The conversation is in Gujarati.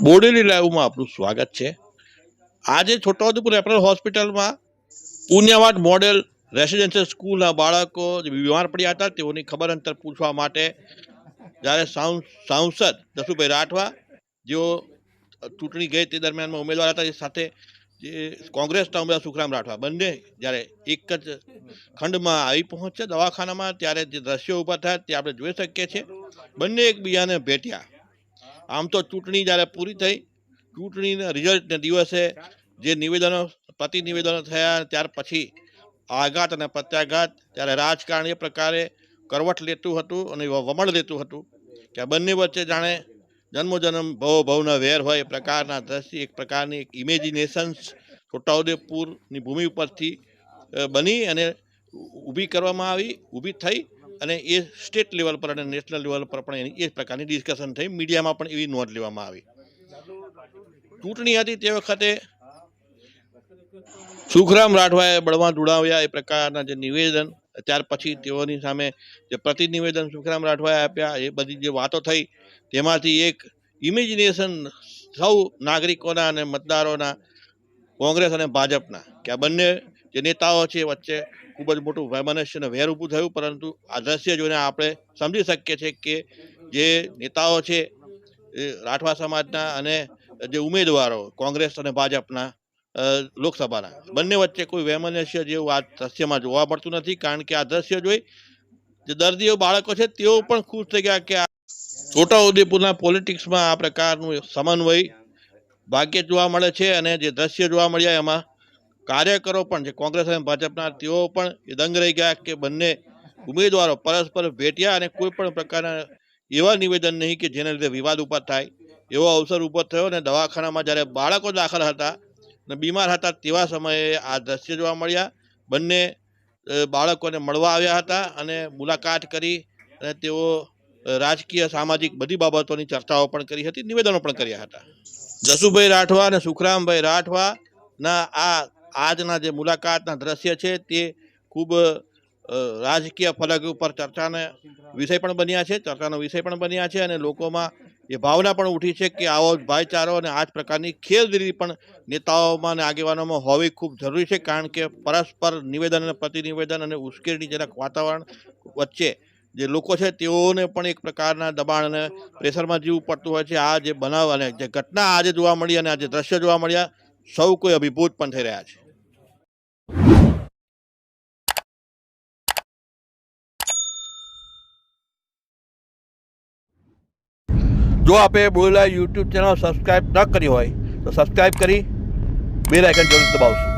બોડેલી લાઈવમાં આપનું સ્વાગત છે. આજે છોટાઉદેપુર રેફરલ હોસ્પિટલમાં પુણ્યવાદ મોડેલ રેસિડેન્શિયલ સ્કૂલના બાળકો જે બીમાર પડ્યા હતા તેઓની ખબર અંતર પૂછવા માટે જ્યારે સાંસદ દસુભાઈ રાઠવા, જેઓ ચૂંટણી ગઈ તે દરમિયાનમાં ઉમેદવાર હતા એ સાથે જે કોંગ્રેસના ઉમેદવાર સુખરામ રાઠવા, બંને જ્યારે એક જ ખંડમાં આવી પહોંચ્યા દવાખાનામાં, ત્યારે જે દ્રશ્યો ઊભા થયા તે આપણે જોઈ શકીએ છીએ. બંને એકબીજાને ભેટ્યા. આમ તો ચૂંટણી જ્યારે પૂરી થઈ, ચૂંટણીના રિઝલ્ટને દિવસે જે નિવેદનો પ્રતિ નિવેદનો થયા ત્યાર પછી આઘાત અને પ્રત્યાઘાત, ત્યારે રાજકારણ એ પ્રકારે કરવટ લેતું હતું અને વમણ લેતું હતું કે બંને વચ્ચે જાણે જન્મોજન્મ ભવ, ભવના વેર હોય એ પ્રકારના દ્રશ્ય એક પ્રકારની એક ઇમેજિનેશન્સ છોટાઉદેપુરની ભૂમિ ઉપરથી બની અને ઊભી કરવામાં આવી ઊભી થઈ અને એ સ્ટેટ લેવલ પર અને નેશનલ લેવલ પર પણ એની એ પ્રકારની ડિસ્કશન થઈ. મીડિયામાં પણ એવી નોંધ લેવામાં આવી. ચૂંટણી હતી તે વખતે સુખરામ રાઠવાએ બળમાં જોડાવ્યા એ પ્રકારના જે નિવેદન, ત્યાર પછી તેઓની સામે જે પ્રતિનિવેદન સુખરામ રાઠવાએ આપ્યા, એ બધી જે વાતો થઈ, તેમાંથી એક ઇમેજિનેશન સૌ નાગરિકોના અને મતદારોના કોંગ્રેસ અને ભાજપના, કે આ બંને જે નેતાઓ છે વચ્ચે ખૂબ જ મોટું વૈમનસ્ય અને વેર ઊભું થયું, પરંતુ આ દ્રશ્ય જોઈને આપણે સમજી શકીએ છીએ કે જે નેતાઓ છે રાઠવા સમાજના અને જે ઉમેદવારો કોંગ્રેસ અને ભાજપના લોકસભાના, બંને વચ્ચે કોઈ વૈમનસ્ય જેવું આ દ્રશ્યમાં જોવા મળતું નથી, કારણ કે આ દ્રશ્ય જોઈ જે દર્દીઓ, બાળકો છે તેઓ પણ ખુશ થઈ ગયા કે છોટાઉદેપુરના પોલિટિક્સમાં આ પ્રકારનું સમન્વય ભાગ્યે જોવા મળે છે અને જે દ્રશ્ય જોવા મળ્યા એમાં કાર્યકરો પણ જે કોંગ્રેસ અને ભાજપના તેઓ પણ દંગ રહી ગયા કે બંને ઉમેદવારો પરસ્પર ભેટ્યા અને કોઈ પણ પ્રકારના એવા નિવેદન નહીં કે જેના લીધે વિવાદ ઊભા થાય. એવો અવસર ઊભો થયો અને દવાખાનામાં જ્યારે બાળકો દાખલ હતા અને બીમાર હતા તેવા સમયે આ દ્રશ્ય જોવા મળ્યા. બંને બાળકોને મળવા આવ્યા હતા અને મુલાકાત કરી અને તેઓ રાજકીય, સામાજિક બધી બાબતોની ચર્ચાઓ પણ કરી હતી, નિવેદનો પણ કર્યા હતા. જસુભાઈ રાઠવા અને સુખરામભાઈ રાઠવાના આ આજના જે મુલાકાતના દ્રશ્ય છે તે ખૂબ રાજકીય ફલક ઉપર ચર્ચાને વિષય પણ બન્યા છે, ચર્ચાનો વિષય પણ બન્યા છે અને લોકોમાં એ ભાવના પણ ઉઠી છે કે આવો ભાઈચારો અને આ જ પ્રકારની ખેલદીરી પણ નેતાઓમાં અને આગેવાનોમાં હોવી ખૂબ જરૂરી છે કારણ કે પરસ્પર નિવેદન અને પ્રતિનિવેદન અને ઉશ્કેરણીજનક વાતાવરણ વચ્ચે જે લોકો છે તેઓને પણ એક પ્રકારના દબાણ અને પ્રેશરમાં જીવવું પડતું હોય છે. આ જે બનાવ અને જે ઘટના આજે જોવા મળી અને આ જે દ્રશ્ય જોવા મળ્યા, સૌ કોઈ અભિભૂત પણ થઈ રહ્યા છે. જો આપે બોલેલા યુટ્યુબ ચેનલ સબસ્ક્રાઈબ ન કરી હોય, તો સબસ્ક્રાઈબ કરી બે આઇકન જરૂર દબાવશું.